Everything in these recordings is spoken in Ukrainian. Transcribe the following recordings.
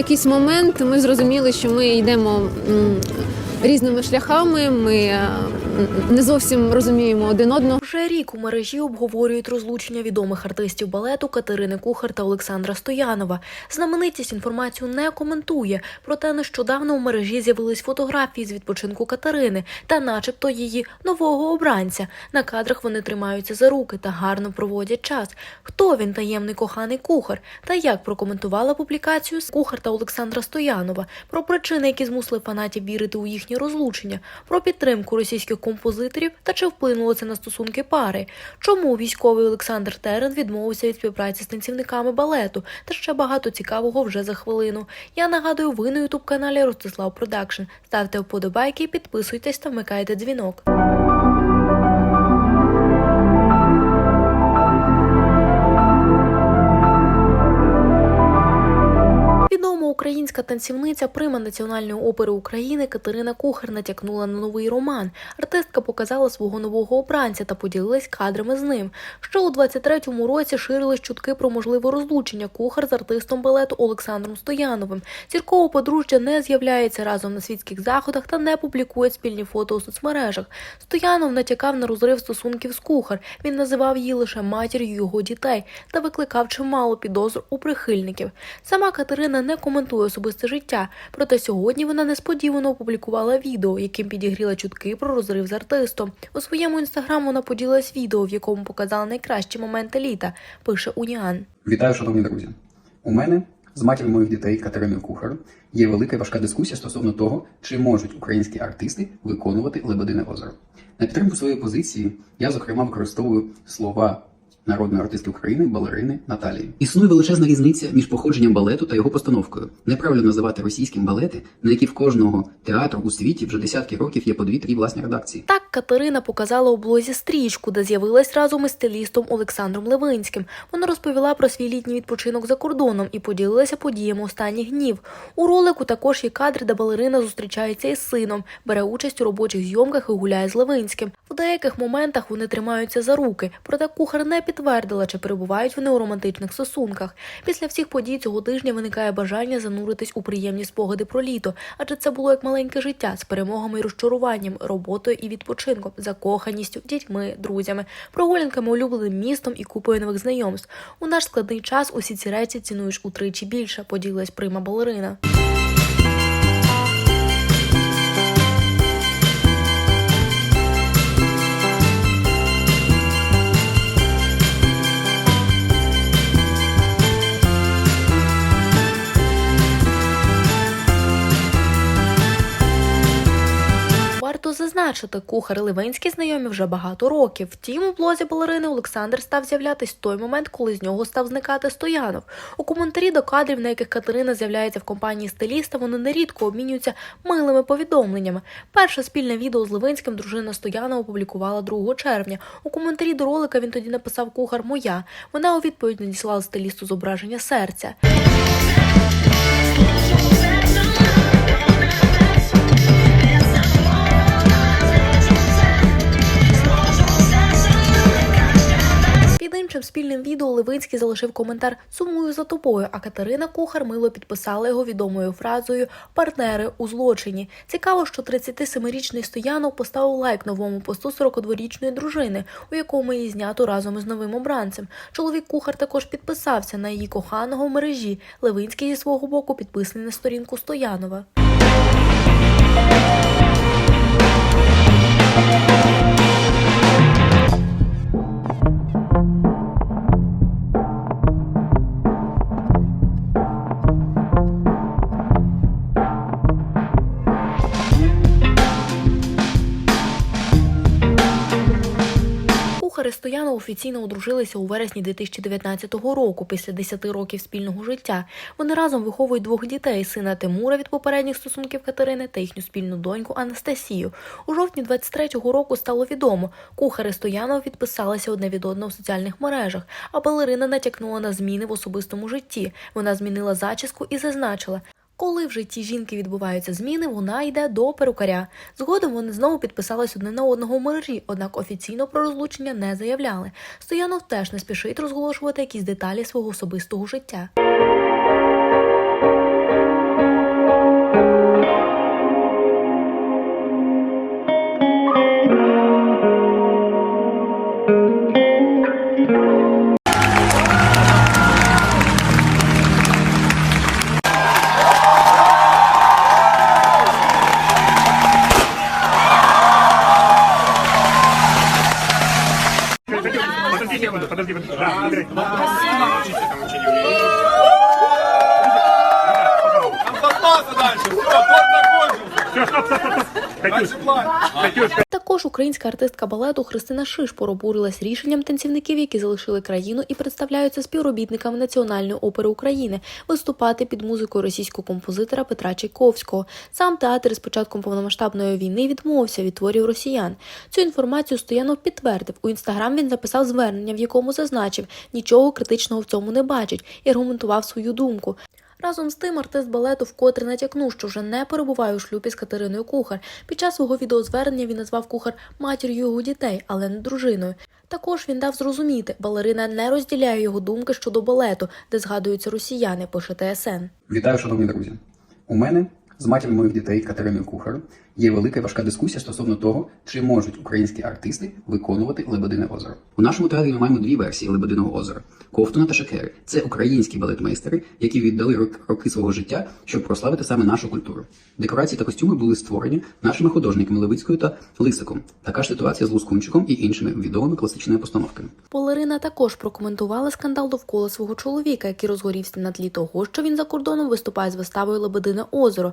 якийсь момент ми зрозуміли, що ми йдемо різними шляхами. Ми не зовсім розуміємо один одного. Вже рік у мережі обговорюють розлучення відомих артистів балету Катерини Кухар та Олександра Стоянова. Знаменитість інформацію не коментує, проте нещодавно у мережі з'явились фотографії з відпочинку Катерини та, начебто, її нового обранця. На кадрах вони тримаються за руки та гарно проводять час. Хто він таємний коханий кухар? Та як прокоментувала публікацію кухар та Олександра Стоянова про причини, які змусили фанатів вірити у їхнє розлучення, про підтримку російських композиторів та чи вплинуло це на стосунки пари. Чому військовий Олександр Терен відмовився від співпраці з танцівниками балету та ще багато цікавого вже за хвилину. Я нагадую, ви на ютуб каналі Ростислав Продакшн. Ставте вподобайки, підписуйтесь та вмикайте дзвінок. Українська танцівниця прима Національної опери України Катерина Кухар натякнула на новий роман. Артистка показала свого нового обранця та поділилась кадрами з ним. Ще у 23-му році ширились чутки про можливе розлучення кухар з артистом балету Олександром Стояновим. Зіркове подружжя не з'являється разом на світських заходах та не публікує спільні фото у соцмережах. Стоянов натякав на розрив стосунків з кухар. Він називав її лише матір'ю його дітей та викликав чимало підозр у прихильників. Сама Катерина не коментує особисте життя, проте сьогодні вона несподівано опублікувала відео, яким підігріла чутки про розрив з артистом. У своєму інстаграм вона поділилась відео, в якому показала найкращі моменти літа. Пише Уніан. Вітаю, шановні друзі. У мене з матір'ю моїх дітей Катериною Кухар є велика і важка дискусія стосовно того, чи можуть українські артисти виконувати Лебедине озеро. На підтримку своєї позиції я, зокрема, використовую слова народної артистки України балерини Наталії. Існує величезна різниця між походженням балету та його постановкою. Неправильно називати російським балети, на які в кожного театру у світі вже десятки років є по дві-три власні редакції. Так Катерина показала у блозі стрічку, де з'явилась разом із стилістом Олександром Левинським. Вона розповіла про свій літній відпочинок за кордоном і поділилася подіями останніх днів. У ролику також є кадри, де балерина зустрічається із сином, бере участь у робочих зйомках і гуляє з Левинським. В деяких моментах вони тримаються за руки, проте кухар не підтвердила, чи перебувають вони у романтичних стосунках. Після всіх подій цього тижня виникає бажання зануритись у приємні спогади про літо, адже це було як маленьке життя з перемогами і розчаруванням, роботою і відпочинком, закоханістю, дітьми, друзями, прогулянками улюбленим містом і купою нових знайомств. У наш складний час усі ці речі цінуєш утричі більше, поділилась прима балерина. Варто зазначити, кухар Ливенський знайомі вже багато років. Втім, у блозі балерини Олександр став з'являтись той момент, коли з нього став зникати Стоянов. У коментарі до кадрів, на яких Катерина з'являється в компанії стиліста, вони нерідко обмінюються милими повідомленнями. Перше спільне відео з Ливенським дружина Стоянова опублікувала 2 червня. У коментарі до ролика він тоді написав кухар Моя. Вона у відповідь надіслала стилісту зображення серця. Іншим спільним відео Левинський залишив коментар Сумую за тобою, а Катерина Кухар мило підписала його відомою фразою Партнери у злочині. Цікаво, що 37-річний Стоянов поставив лайк новому посту 42-річної дружини, у якому її знято разом із новим обранцем. Чоловік Кухар також підписався на її коханого в мережі. Левинський зі свого боку підписаний на сторінку Стоянова. Стоянов офіційно одружилися у вересні 2019 року, після 10 років спільного життя. Вони разом виховують двох дітей: сина Тимура від попередніх стосунків Катерини та їхню спільну доньку Анастасію. У жовтні 23-го року стало відомо, кухар і Стоянов відписалися одне від одного в соціальних мережах, а балерина натякнула на зміни в особистому житті. Вона змінила зачіску і зазначила. Коли в житті жінки відбуваються зміни, вона йде до перукаря. Згодом вони знову підписались одне на одного в мережі, однак офіційно про розлучення не заявляли. Стоянов теж не спішить розголошувати якісь деталі свого особистого життя. Подожди, подожди. Да, Андрей. Учиться там ничего не умеешь. Остался дальше. Все, торт закончился. Все, стоп, стоп, стоп, стоп. Катюш, Дальше план. Катюш, Також українська артистка балету Христина Шишпор обурилась рішенням танцівників, які залишили країну і представляються співробітниками Національної опери України, виступати під музикою російського композитора Петра Чайковського. Сам театр з початком повномасштабної війни відмовився від творів росіян. Цю інформацію Стоянов підтвердив. У інстаграм він записав звернення, в якому зазначив, нічого критичного в цьому не бачить, і аргументував свою думку. Разом з тим артист балету вкотре натякнув, що вже не перебуває у шлюбі з Катериною Кухар. Під час свого відеозвернення він назвав кухар матір'ю його дітей, але не дружиною. Також він дав зрозуміти, балерина не розділяє його думки щодо балету, де згадуються росіяни, пише ТСН. Вітаю, шановні друзі. У мене з матір'ю моїх дітей Катериною Кухар є велика і важка дискусія стосовно того, чи можуть українські артисти виконувати Лебедине озеро. У нашому театрі ми маємо дві версії Лебединого озера: Ковтуна та Шакери. Це українські балетмейстери, які віддали рок- роки свого життя, щоб прославити саме нашу культуру. Декорації та костюми були створені нашими художниками Левицькою та Лисиком. Така ж ситуація з Лускунчиком і іншими відомими класичними постановками. Балерина також прокоментувала скандал довкола свого чоловіка, який розгорівся на тлі того, що він за кордоном виступає з виставою Лебедине озеро.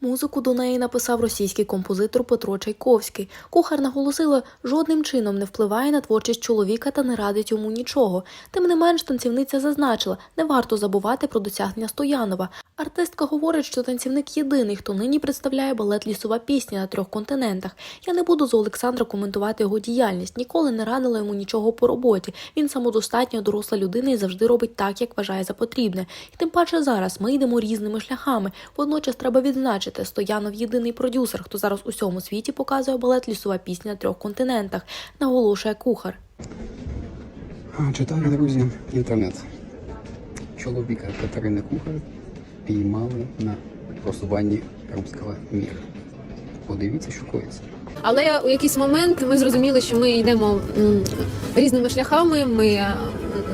Музику до неї написав російський композитор Петро Чайковський. Кухар наголосила, жодним чином не впливає на творчість чоловіка та не радить йому нічого. Тим не менш, танцівниця зазначила, не варто забувати про досягнення Стоянова. Артистка говорить, що танцівник єдиний, хто нині представляє балет лісова пісня на трьох континентах. Я не буду за Олександра коментувати його діяльність. Ніколи не радила йому нічого по роботі. Він самодостатня доросла людина і завжди робить так, як вважає за потрібне. І тим паче зараз ми йдемо різними шляхами. Водночас треба відзначити, Стоянов єдиний продюсер, хто зараз у всьому світі показує балет лісова пісня на трьох континентах, наголошує кухар. Читаю, друзі, інтернет. Чоловіка Катерини Кухар піймали на просуванні русского міра. Подивіться, що коїться. Але у якийсь момент ми зрозуміли, що ми йдемо м, різними шляхами. Ми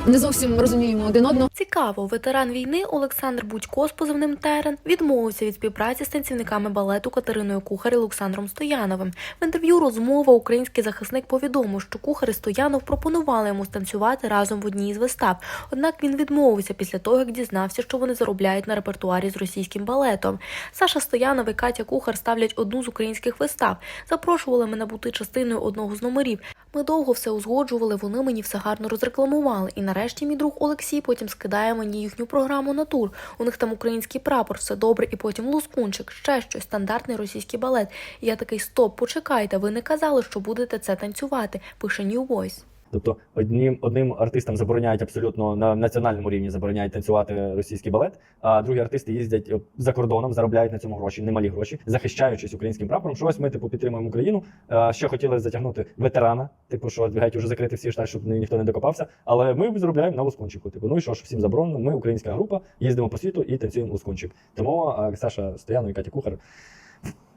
не зовсім розуміємо один одного. Цікаво, ветеран війни Олександр Будько з позивним Терен відмовився від співпраці з танцівниками балету Катериною Кухар і Олександром Стояновим. В інтерв'ю розмова український захисник повідомив, що Кухар і Стоянов пропонували йому станцювати разом в одній із вистав. Однак він відмовився після того, як дізнався, що вони заробляють на репертуарі з російським балетом. Саша Стоянов і Катя Кухар ставлять одну з українських вистав. Запрошували мене бути частиною одного з номерів. Ми довго все узгоджували, вони мені все гарно розрекламували. І нарешті мій друг Олексій потім скидає мені їхню програму на тур. У них там український прапор, все добре, і потім лускунчик, ще щось, стандартний російський балет. І я такий стоп, почекайте, ви не казали, що будете це танцювати. Пише New Voice. Тобто одним одним артистам забороняють абсолютно на національному рівні забороняють танцювати російський балет, а другі артисти їздять е, за кордоном, заробляють на цьому гроші, немалі гроші, захищаючись українським прапором. Що ось ми типу підтримуємо Україну. Ще хотіли затягнути ветерана, типу, що геть уже закрити всі штати, щоб ніхто не докопався. Але ми заробляємо на лускунчику. Типу, ну і що ж, всім заборонено. Ми українська група, їздимо по світу і танцюємо лускунчик. Тому Саша Стояно і Катя Кухар.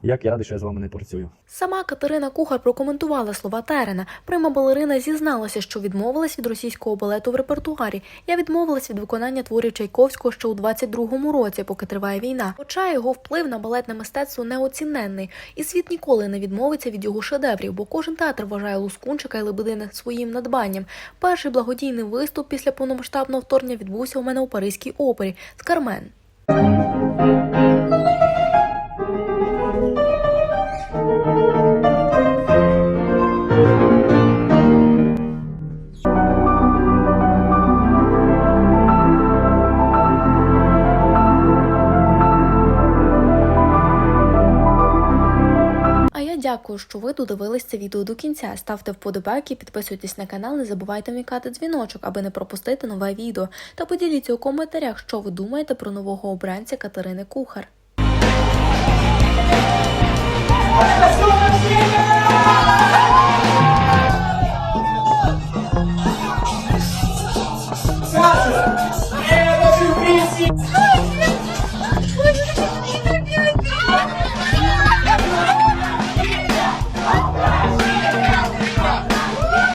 Як я радий, що я з вами не працюю. Сама Катерина Кухар прокоментувала слова Терена. Прима балерина зізналася, що відмовилась від російського балету в репертуарі. Я відмовилась від виконання творів Чайковського ще у 22-му році, поки триває війна. Хоча його вплив на балетне мистецтво неоціненний, і світ ніколи не відмовиться від його шедеврів, бо кожен театр вважає Лускунчика і Лебедина своїм надбанням. Перший благодійний виступ після повномасштабного вторгнення відбувся у мене у Паризькій опері з Кармен. Дякую, що ви додивились це відео до кінця. Ставте вподобайки, підписуйтесь на канал, не забувайте вмікати дзвіночок, аби не пропустити нове відео. Та поділіться у коментарях, що ви думаєте про нового обранця Катерини Кухар.